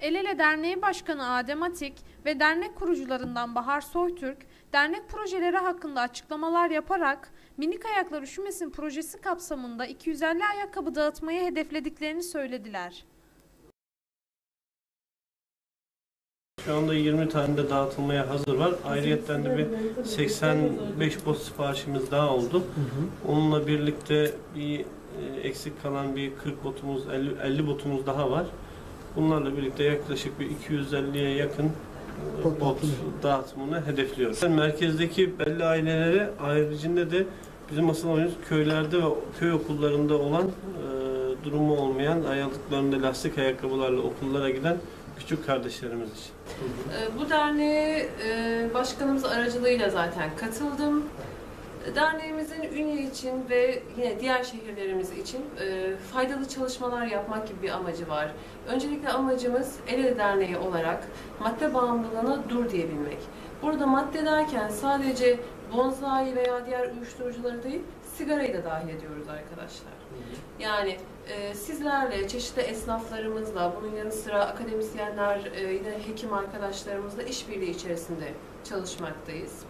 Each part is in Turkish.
El Ele Derneği Başkanı Adem Atik ve dernek kurucularından Bahar Soytürk, dernek projeleri hakkında açıklamalar yaparak Minik Ayaklar Üşümesin projesi kapsamında 250 ayakkabı dağıtmayı hedeflediklerini söylediler. Şu anda 20 tane de dağıtılmaya hazır var. Ayrıyetten de bir 85 bot siparişimiz daha oldu. Onunla birlikte bir e, eksik kalan bir 40 botumuz, 50, 50 botumuz daha var. Bunlarla birlikte yaklaşık bir 250'ye yakın e, Bot bot dağıtımını hedefliyoruz. Merkezdeki belli ailelere ayrıcında de bizim asıl amacımız köylerde ve köy okullarında olan e, durumu olmayan ayaklıklarında lastik ayakkabılarla okullara giden küçük kardeşlerimiz için. Ee, Bu derneğe e, başkanımız aracılığıyla zaten katıldım. Derneğimizin Ünye için ve yine diğer şehirlerimiz için e, faydalı çalışmalar yapmak gibi bir amacı var. Öncelikle amacımız El Ele Derneği olarak madde bağımlılığına dur diyebilmek. Burada madde derken sadece bonzai veya diğer uyuşturucuları değil, sigarayı da dahil ediyoruz arkadaşlar. Yani e, sizlerle, çeşitli esnaflarımızla, bunun yanı sıra akademisyenler, e, yine hekim arkadaşlarımızla işbirliği içerisinde çalışmaktayız.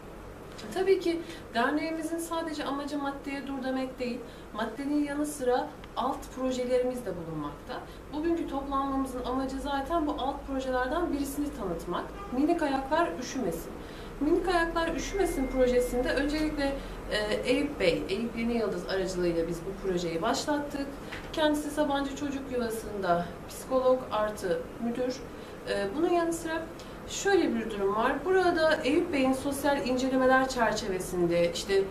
Tabii ki derneğimizin sadece amacı maddeye dur demek değil, maddenin yanı sıra alt projelerimiz de bulunmakta. Bugünkü toplanmamızın amacı zaten bu alt projelerden birisini tanıtmak. Minik Ayaklar Üşümesin. Minik Ayaklar Üşümesin projesinde öncelikle e, Eyüp Bey, Eyüp Yeni Yıldız aracılığıyla biz bu projeyi başlattık. Kendisi Sabancı Çocuk Yuvası'nda psikolog artı müdür. E, bunun yanı sıra şöyle bir durum var. Burada Eyüp Bey'in sosyal incelemeler çerçevesinde işte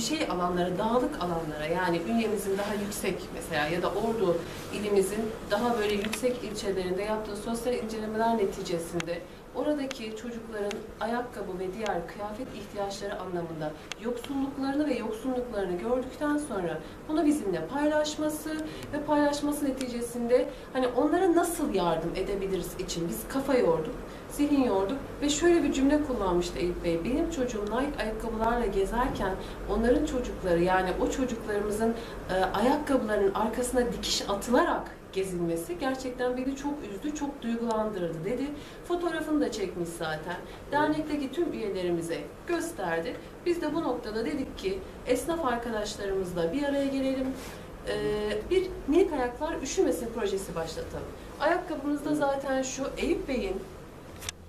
şey alanlara, dağlık alanlara yani ünyemizin daha yüksek mesela ya da Ordu ilimizin daha böyle yüksek ilçelerinde yaptığı sosyal incelemeler neticesinde oradaki çocukların ayakkabı ve diğer kıyafet ihtiyaçları anlamında yoksulluklarını ve yoksunluklarını gördükten sonra bunu bizimle paylaşması ve paylaşması neticesinde hani onlara nasıl yardım edebiliriz için biz kafa yorduk, zihin yorduk ve şöyle bir cümle kullanmıştı Eyüp Bey. Benim çocuğum Nike ayakkabılarla gezerken onların çocukları yani o çocuklarımızın e, ayakkabılarının arkasına dikiş atılarak gezilmesi gerçekten beni çok üzdü, çok duygulandırdı dedi. Fotoğrafını da çekmiş zaten. Dernekteki tüm üyelerimize gösterdi. Biz de bu noktada dedik ki esnaf arkadaşlarımızla bir araya gelelim. Ee, bir minik ayaklar üşümesin projesi başlatalım. Ayakkabımızda zaten şu Eyüp Bey'in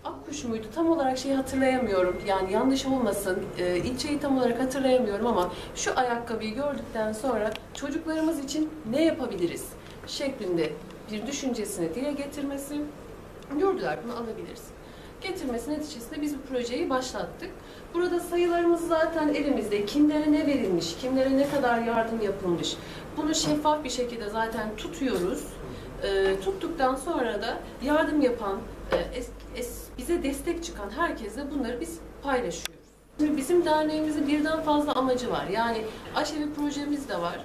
Akkuş muydu? Tam olarak şeyi hatırlayamıyorum. Yani yanlış olmasın. Ee, ilçeyi tam olarak hatırlayamıyorum ama şu ayakkabıyı gördükten sonra çocuklarımız için ne yapabiliriz? Şeklinde bir düşüncesini dile getirmesi. Gördüler bunu alabiliriz. Getirmesi neticesinde biz bu projeyi başlattık. Burada sayılarımız zaten elimizde. Kimlere ne verilmiş, kimlere ne kadar yardım yapılmış. Bunu şeffaf bir şekilde zaten tutuyoruz. Ee, tuttuktan sonra da yardım yapan, e, es- es- bize destek çıkan herkese bunları biz paylaşıyoruz. Şimdi bizim derneğimizin birden fazla amacı var. Yani aşevi projemiz de var.